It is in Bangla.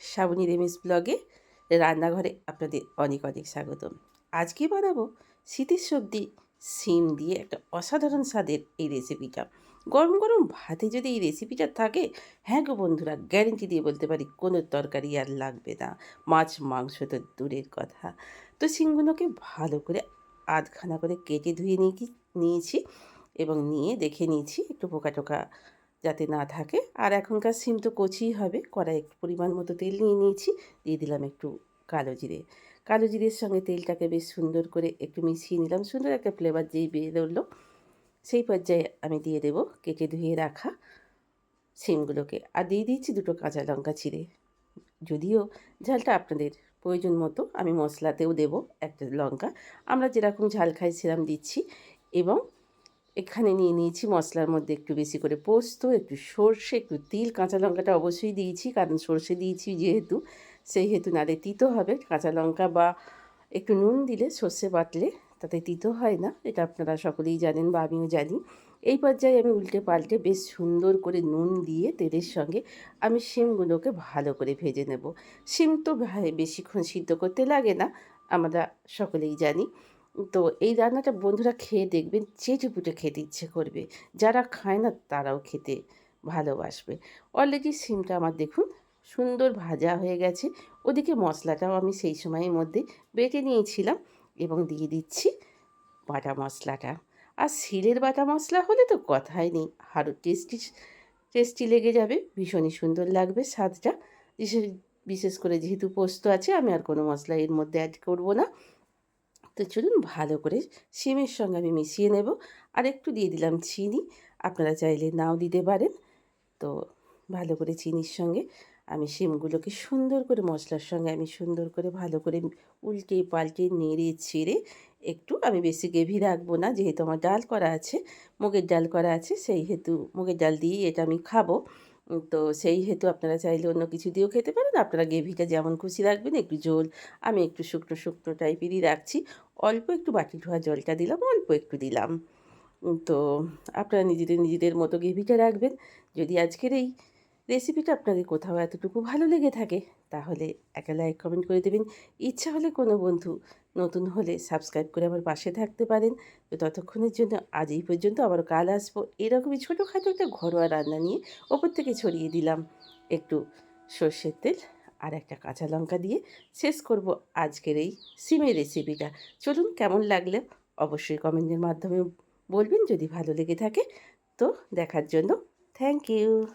শ্রাবণী রেমিস ব্লগে রান্নাঘরে আপনাদের অনেক অনেক স্বাগতম। আজকে বানাবো শীতের সবজি সিম দিয়ে একটা অসাধারণ স্বাদের এই রেসিপিটা। গরম গরম ভাতে যদি এই রেসিপিটা থাকে হ্যাঁ গো বন্ধুরা গ্যারেন্টি দিয়ে বলতে পারি কোনো তরকারি আর লাগবে না। মাছ মাংস তো দূরের কথা। তো সিমগুলোকে ভালো করে আধখানা করে কেটে ধুয়ে নিয়ে নিয়েছি এবং নিয়ে দেখে নিয়েছি, একটু পোকা টোকা যাতে না থাকে। আর এখনকার সিম তো কচিই হবে। কড়াই একটু পরিমাণ মতো তেল নিয়ে নিয়েছি। দিয়ে দিলাম একটু কালো জিরে। কালো জিরের সঙ্গে তেলটাকে বেশ সুন্দর করে একটু মিশিয়ে নিলাম। সুন্দর একটা ফ্লেভার যেই বেরোলো, সেই পর্যায়ে আমি দিয়ে দেবো কেটে ধুয়ে রাখা সিমগুলোকে। আর দিয়ে দিচ্ছি দুটো কাঁচা লঙ্কা চিড়ে যদিও ঝালটা আপনাদের প্রয়োজন মতো আমি মশলাতেও দেব একটা লঙ্কা। আমরা যেরকম ঝাল খাই সেরকম দিচ্ছি এবং এখানে নিয়ে নিয়েছি মশলার মধ্যে একটু বেশি করে পোস্ত, একটু সর্ষে, একটু তিল, কাঁচা লঙ্কাটা অবশ্যই দিয়েছি, কারণ সর্ষে দিয়েছি যেহেতু সেই হেতু নাড়ে তিতো হবে। কাঁচা লঙ্কা বা একটু নুন দিলে সর্ষে বাটলে তাতে তিতো হয় না, এটা আপনারা সকলেই জানেন বা আমিও জানি। এই পর্যায়ে আমি উল্টে পাল্টে বেশ সুন্দর করে নুন দিয়ে তেলের সঙ্গে আমি শিমগুলোকে ভালো করে ভেজে নেব। শিম তো বেশিক্ষণ সিদ্ধ করতে লাগে না, আমরা সকলেই জানি। তো এই রান্নাটা বন্ধুরা খেয়ে দেখবেন চেটে পুটে খেতে ইচ্ছে করবে। যারা খায় না, তারাও খেতে ভালোবাসবে। অলরেডি সিমটা আমার দেখুন, সুন্দর ভাজা হয়ে গেছে। ওদিকে মশলাটাও আমি সেই সময়ের মধ্যে বেটে নিয়েছিলাম এবং দিয়ে দিচ্ছি বাটা মশলাটা। আর শিলের বাটা মশলা হলে তো কথাই নেই, আরও টেস্টি টেস্টি লেগে যাবে। ভীষণই সুন্দর লাগবে স্বাদটা। বিশেষ করে যেহেতু পোস্ত আছে, আমি আর কোনো মশলা এর মধ্যে অ্যাড করব না। তো চলুন ভালো করে শিমের সঙ্গে আমি মিশিয়ে নেব। আর একটু দিয়ে দিলাম চিনি, আপনারা চাইলে নাও দিতে পারেন। তো ভালো করে চিনির সঙ্গে আমি শিমগুলোকে সুন্দর করে মশলার সঙ্গে আমি সুন্দর করে ভালো করে উল্টে পাল্টে নেড়ে ছেড়ে একটু আমি বেশি গ্রেভি রাখব না, যেহেতু আমার ডাল করা আছে, মুগের ডাল করা আছে, সেই হেতু মুগের ডাল দিয়েই এটা আমি খাব। তো সেই হেতু আপনারা চাইলে অন্য কিছু দিয়েও খেতে পারেন। আপনারা গ্রেভিটা যেমন খুশি রাখবেন, একটু জল আমি একটু শুকনো শুকনো টাইপেরই রাখছি। অল্প একটু বাটি ধোয়া জলটা দিলাম, অল্প একটু দিলাম। তো আপনারা নিজেদের নিজেদের মতো গ্রেভিটা রাখবেন। যদি আজকের এই রেসিপিটা আপনাদের কোথাও এতটুকু ভালো লেগে থাকে, তাহলে একটা লাইক, কমেন্ট করে দেবেন। ইচ্ছা হলে কোনো বন্ধু নতুন হলে সাবস্ক্রাইব করে আমার পাশে থাকতে পারেন। তো ততক্ষণের জন্য আজ এই পর্যন্ত আবার কাল আসব। এরকমই ছোটোখাটো একটা ঘরোয়া রান্না নিয়ে ওপর থেকে ছড়িয়ে দিলাম। একটু সর্ষের তেল আর একটা কাঁচা লঙ্কা দিয়ে শেষ করব আজকের এই সিমের রেসিপিটা। চলুন কেমন লাগলে অবশ্যই কমেন্টের মাধ্যমে বলবেন, যদি ভালো লেগে থাকে। তো দেখার জন্য, থ্যাংক ইউ।